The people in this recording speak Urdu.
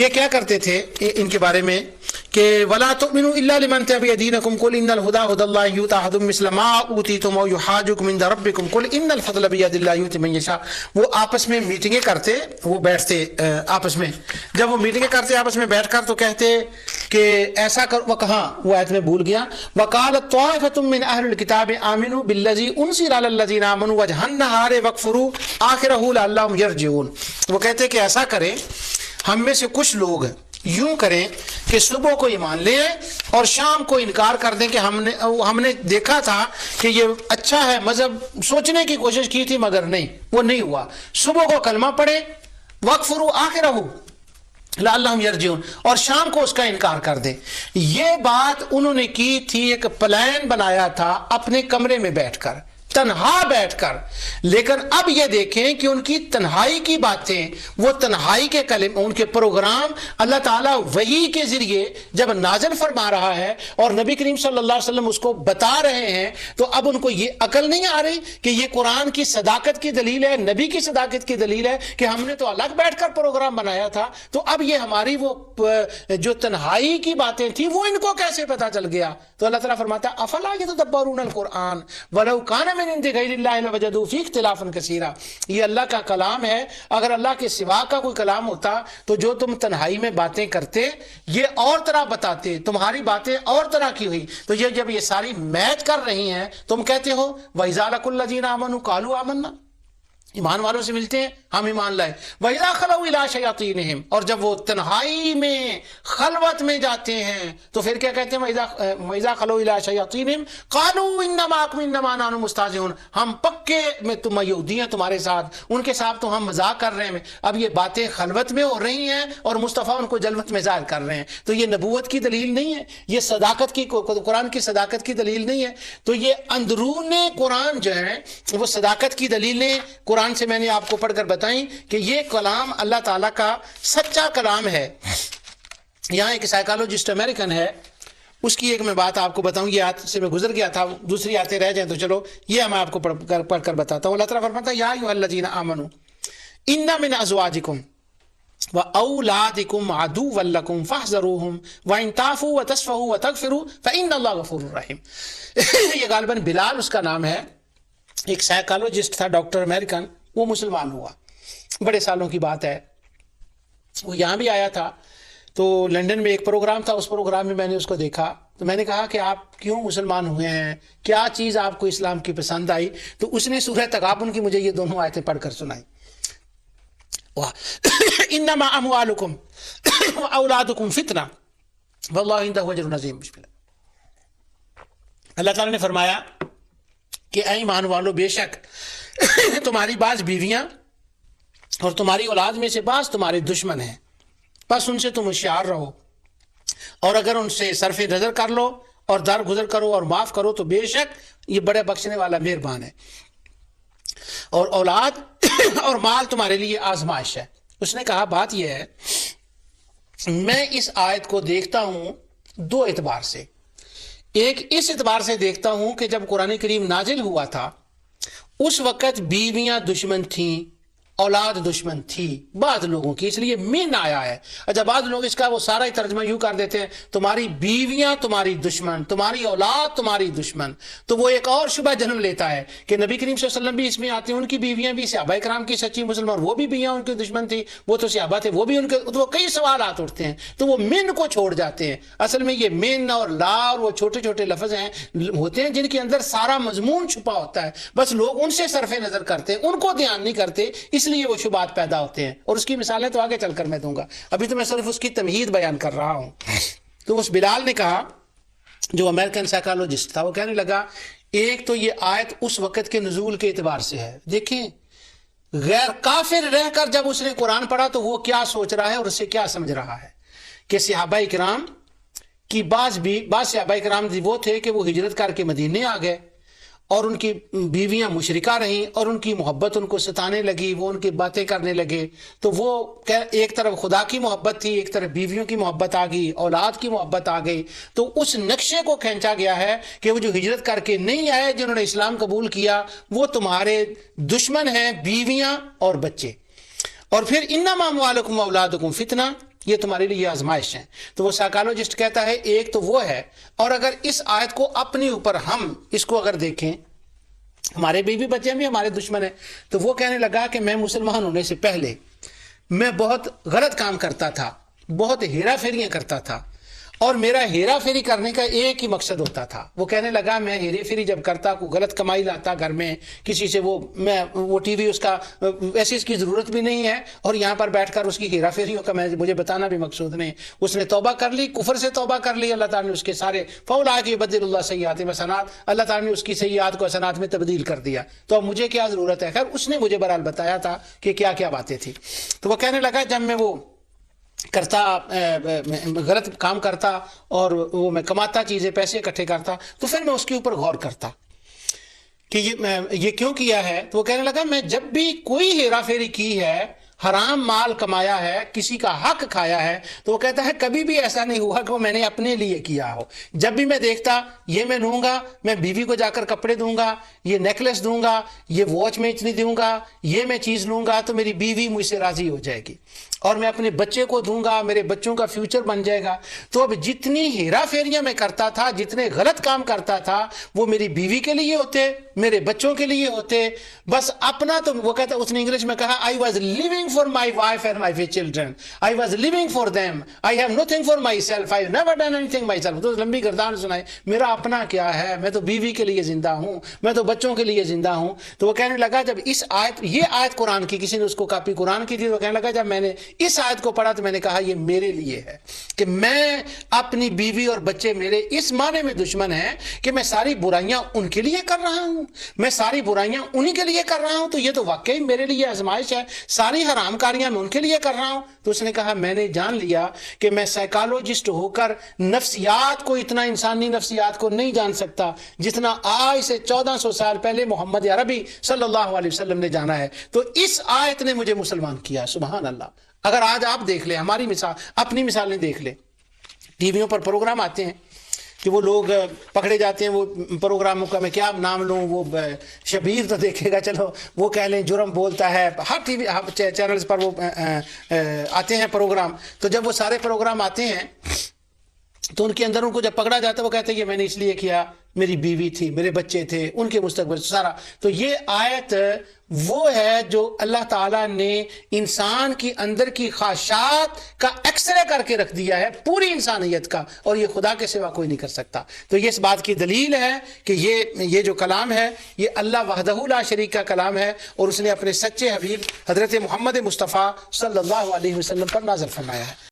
یہ کیا کرتے تھے ان کے بارے میں کہ ولا تؤمنوا الا لمن تبع دينكم قل ان الهدى هدى الله يؤتى احد مثل ما اوتيتم او يحاجكم عند ربكم قل ان الفضل بيد الله يؤتي من يشاء وہ آپس میں میٹنگیں کرتے، وہ بیٹھتے آپس میں۔ جب وہ میٹنگیں کرتے، آپس میں بیٹھ کر تو کہتے کہ ایسا کر، وہ کہاں؟ وہ ایت میں بھول گیا۔ وقالت طائفه من اهل الكتاب امنوا بالذي انزل على الذين امنوا وجه النهار واكفروا اخره لعلهم يرجعون۔ وہ کہتے کہ ایسا کریں ہم میں سے کچھ لوگ یوں کریں کہ صبح کو ایمان لے اور شام کو انکار کر دیں کہ ہم نے ہم نے دیکھا تھا کہ یہ اچھا ہے، مذہب سوچنے کی کوشش کی تھی مگر نہیں، وہ نہیں ہوا۔ صبح کو کلمہ پڑھے وقف فرو آخر رہو اللہ یرجون اور شام کو اس کا انکار کر دیں۔ یہ بات انہوں نے کی تھی، ایک پلان بنایا تھا اپنے کمرے میں بیٹھ کر۔ تنہا بیٹھ کر۔ لیکن اب یہ دیکھیں کہ ان کی تنہائی کی باتیں، وہ تنہائی کے کلم، ان کے پروگرام اللہ تعالیٰ وہی کے ذریعے جب نازل فرما رہا ہے اور نبی کریم صلی اللہ علیہ وسلم اس کو بتا رہے ہیں، تو اب ان کو یہ عقل نہیں آ رہی کہ یہ قرآن کی صداقت کی دلیل ہے، نبی کی صداقت کی دلیل ہے کہ ہم نے تو الگ بیٹھ کر پروگرام بنایا تھا۔ تو اب یہ ہماری وہ جو تنہائی کی باتیں تھیں، وہ ان کو کیسے پتا چل گیا؟ تو اللہ تعالیٰ فرماتا ہے، افلا یہ تو دبرون القرآن ولو کان من عند غیر اللہ لوجدوا فی اختلافا کثیرا یہ اللہ کا کلام ہے۔ اگر اللہ کے سوا کا کوئی کلام ہوتا، تو جو تم تنہائی میں باتیں کرتے، یہ اور طرح بتاتے، تمہاری باتیں اور طرح کی ہوئی۔ تو یہ جب یہ ساری میچ کر رہی ہیں، تم کہتے ہو، وَإِذَا لَكُ الَّذِينَ آمَنُوا قَالُوا آمَنَّا۔ ایمان والوں سے ملتے ہیں، ہم ایمان لائے۔ وَإِذَا خَلَوْا إِلَىٰ شَيَاطِينِهِمْ، اور جب وہ تنہائی میں، خلوت میں جاتے ہیں، تو پھر کیا کہتے ہیں؟ وَإِذَا خَلَوْا إِلَىٰ شَيَاطِينِهِمْ، قَالُوا إِنَّمَا أَكْمِ إِنَّمَا نَانُ مُسْتَازِعُونَ ہم پکے میں تم یہودی ہیں تمہارے ساتھ، ان کے ساتھ تو ہم مذاق کر رہے ہیں۔ اب یہ باتیں خلوت میں ہو رہی ہیں، اور مصطفیٰ ان کو جلوت میں ظاہر کر رہے ہیں۔ تو یہ نبوت کی دلیل نہیں ہے، یہ صداقت کی، قرآن کی صداقت کی دلیل نہیں ہے۔ تو یہ اندرون قرآن جو ہے، وہ صداقت کی دلیلیں قرآن قرآن سے میں نے آپ کو پڑھ کر بتائیں کہ یہ کلام اللہ تعالیٰ کا سچا کلام ہے۔ یہاں ایک سائیکالوجسٹ امریکن ہے۔ اس کی ایک میں بات آپ کو بتاؤں، یہ آت سے میں گزر گیا تھا، دوسری آتے رہ جائیں تو چلو، یہ میں آپ کو پڑھ کر پڑھ کر بتاتا ہوں۔ اللہ تعالیٰ فرماتا ہے، یا ایوہ الذین آمنوا انا من ازواجکم و اولادکم وَأَوْلَادِكُمْ عَدُوًّا لَكُمْ فَاحْذَرُوهُمْ وَإِن تَعْفُوا وَتَصْفَحُوا وَتَغْفِرُوا فَإِنَّ اللَّهَ غَفُورٌ رَحِيمٌ یہ غالباً بلال اس کا نام ہے۔ ایک سائیکالوجسٹ تھا، ڈاکٹر امریکن وہ مسلمان ہوا۔ بڑے سالوں کی بات ہے۔ وہ یہاں بھی آیا تھا۔ تو لنڈن میں ایک پروگرام تھا، اس پروگرام میں میں نے اس کو دیکھا۔ تو میں نے کہا کہ آپ کیوں مسلمان ہوئے ہیں؟ کیا چیز آپ کو اسلام کی پسند آئی؟ تو اس نے سورہ تغابن کی مجھے یہ دونوں آیتیں پڑھ کر سنائی۔ انما اموالکم اولادکم فتنہ۔ واللہ اندہ وجر نظیم بسم اللہ تعالیٰ نے فرمایا کہ اے ایمان والو، بے شک تمہاری بعض بیویاں اور تمہاری اولاد میں سے بعض تمہارے دشمن ہیں۔ بس ان سے تم ہوشیار رہو۔ اور اگر ان سے صرف نظر کر لو اور در گزر کرو اور معاف کرو تو بے شک یہ بڑے بخشنے والا مہربان ہے۔ اور اولاد اور مال تمہارے لیے آزمائش ہے۔ اس نے کہا، بات یہ ہے، میں اس آیت کو دیکھتا ہوں دو اعتبار سے۔ ایک اس اعتبار سے دیکھتا ہوں کہ جب قرآن کریم نازل ہوا تھا، اس وقت بیویاں دشمن تھیں۔ اولاد دشمن تھی بعض لوگوں کی، اس لیے من آیا ہے۔ اچھا بعض لوگ اس کا وہ سارا ہی ترجمہ یوں کر دیتے ہیں، تمہاری بیویاں تمہاری دشمن، تمہاری اولاد تمہاری دشمن۔ تو وہ ایک اور شبہ جنم لیتا ہے کہ نبی کریم صلی اللہ علیہ وسلم بھی اس میں آتے ہیں، ان کی بیویاں بھی، صحابہ کرام کی سچی مسلمان، وہ بھی بیویاں ان کی دشمن تھی، وہ تو صحابہ تھے، وہ بھی ان کے، تو وہ کئی سوالات اٹھتے ہیں۔ تو وہ من کو چھوڑ جاتے ہیں۔ اصل میں یہ من اور لا اور وہ چھوٹے چھوٹے لفظ ہیں، ہوتے ہیں جن کے اندر سارا مضمون چھپا ہوتا ہے۔ بس لوگ ان سے صرف نظر کرتے ہیں، ان کو دھیان نہیں کرتے، اس لیے وہ شبات پیدا ہوتے ہیں اور اس کی مثالیں تو آگے چل کر میں دوں گا۔ ابھی تو میں صرف اس کی تمہید بیان کر رہا ہوں۔ تو اس بلال نے کہا، جو امریکن سائیکالوجسٹ تھا، وہ کہنے لگا، ایک تو یہ آیت اس وقت کے نزول کے اعتبار سے ہے۔ دیکھیں، غیر کافر رہ کر جب اس نے قرآن پڑھا تو وہ کیا سوچ رہا ہے اور اسے کیا سمجھ رہا ہے؟ کہ صحابہ اکرام کی بعض بھی، بعض صحابہ اکرام وہ تھے کہ وہ ہجرت کر کے مدینے آ گئے۔ اور ان کی بیویاں مشرکہ رہیں اور ان کی محبت ان کو ستانے لگی، وہ ان کی باتیں کرنے لگے۔ تو وہ ایک طرف خدا کی محبت تھی، ایک طرف بیویوں کی محبت آ گئی، اولاد کی محبت آ گئی۔ تو اس نقشے کو کھینچا گیا ہے کہ وہ جو ہجرت کر کے نہیں آئے جنہوں نے اسلام قبول کیا، وہ تمہارے دشمن ہیں بیویاں اور بچے۔ اور پھر انما اموالکم اولادکم فتنہ یہ تمہارے لیے آزمائش ہیں۔ تو وہ سائیکالوجسٹ کہتا ہے، ایک تو وہ ہے، اور اگر اس آیت کو اپنے اوپر ہم اس کو اگر دیکھیں، ہمارے بیوی بچے بھی ہمارے دشمن ہیں، تو وہ کہنے لگا کہ میں مسلمان ہونے سے پہلے میں بہت غلط کام کرتا تھا، بہت ہیرا پھیریاں کرتا تھا اور میرا ہیرا پھیری کرنے کا ایک ہی مقصد ہوتا تھا۔ وہ کہنے لگا، میں ہیرے پھیری جب کرتا، کوئی غلط کمائی لاتا گھر میں، کسی سے وہ، میں، وہ ٹی وی اس کا، ایسی اس کی ضرورت بھی نہیں ہے۔ اور یہاں پر بیٹھ کر اس کی ہیرا پھیریوں کا میں، مجھے بتانا بھی مقصود نہیں۔ اس نے توبہ کر لی، کفر سے توبہ کر لی۔ اللہ تعالیٰ نے اس کے سارے فولا کے بدل اللہ سیاحت میں صنعت اللہ تعالیٰ نے اس کی سیاحت کو صنعت میں تبدیل کر دیا۔ تو اب مجھے کیا ضرورت ہے؟ خیر، اس نے مجھے برحال بتایا تھا کہ کیا کیا باتیں تھی تو وہ کہنے لگا، جب میں وہ کرتا غلط کام کرتا اور وہ میں کماتا چیزیں، پیسے اکٹھے کرتا، تو پھر میں اس کے اوپر غور کرتا کہ یہ یہ کیوں کیا ہے؟ تو وہ کہنے لگا، میں جب بھی کوئی ہیرا پھیری کی ہے، حرام مال کمایا ہے، کسی کا حق کھایا ہے، تو وہ کہتا ہے، کبھی بھی ایسا نہیں ہوا کہ وہ میں نے اپنے لیے کیا ہو۔ جب بھی میں دیکھتا، یہ میں لوں گا، میں بیوی کو جا کر کپڑے دوں گا، یہ نیکلس دوں گا، یہ واچ میں اتنی دوں گا، یہ میں چیز لوں گا، تو میری بیوی مجھ سے راضی ہو جائے گی۔ اور میں اپنے بچے کو دوں گا، میرے بچوں کا فیوچر بن جائے گا۔ تو اب جتنی ہیرا پھیریاں میں کرتا تھا، جتنے غلط کام کرتا تھا، وہ میری بیوی کے لیے ہوتے، میرے بچوں کے لیے ہوتے۔ بس اپنا تو وہ کہتا، اس نے انگلش میں کہا I was living for my wife and my children I was living for them I have nothing for myself I never done anything myself تو لمبی گردان سنائے میرا اپنا کیا ہے؟ میں تو بیوی کے لیے زندہ ہوں، میں تو بچوں کے لیے زندہ ہوں۔ تو وہ کہنے لگا، جب اس آیت، یہ آیت قرآن کی، کسی نے اس کو کاپی قرآن کی تھی، تو کہنے لگا، جب میں نے اس آیت کو پڑھا تو میں نے کہا یہ میرے لیے ہے کہ میں اپنی بیوی اور بچے میرے اس معنی میں دشمن ہیں کہ میں ساری برائیاں ان کے لیے کر رہا ہوں۔ میں ساری برائیاں انہی کے لیے کر رہا ہوں تو یہ تو واقعی میرے لیے آزمائش ہے۔ ساری حرام کاریاں میں ان کے لیے کر رہا ہوں۔ تو اس نے کہا میں نے جان لیا کہ میں سائیکالوجسٹ ہو کر نفسیات کو اتنا انسانی نفسیات کو نہیں جان سکتا جتنا آج سے چودہ سو سال پہلے محمد عربی صلی اللہ علیہ وسلم نے جانا ہے۔ تو اس آیت نے مجھے مسلمان کیا، سبحان اللہ۔ اگر آج آپ دیکھ لیں، ہماری مثال، اپنی مثالیں دیکھ لیں۔ ٹی ویوں پر پروگرام آتے ہیں کہ وہ لوگ پکڑے جاتے ہیں، وہ پروگراموں کا میں کیا نام لوں، وہ شبیر تو دیکھے گا، چلو، وہ کہہ لیں، جرم بولتا ہے۔ ہر ٹی وی چینلز پر وہ آتے ہیں پروگرام۔ تو جب وہ سارے پروگرام آتے ہیں تو ان کے اندر ان کو جب پکڑا جاتا ہے، وہ کہتے ہیں کہ میں نے اس لیے کیا، میری بیوی تھی، میرے بچے تھے، ان کے مستقبل، سارا۔ تو یہ آیت وہ ہے جو اللہ تعالیٰ نے انسان کی اندر کی خواہشات کا ایکسرے کر کے رکھ دیا ہے، پوری انسانیت کا، اور یہ خدا کے سوا کوئی نہیں کر سکتا۔ تو یہ اس بات کی دلیل ہے کہ یہ یہ جو کلام ہے، یہ اللہ وحدہ لا شریک کا کلام ہے، اور اس نے اپنے سچے حبیب حضرت محمد مصطفیٰ صلی اللہ علیہ وسلم پر نازل فرمایا ہے۔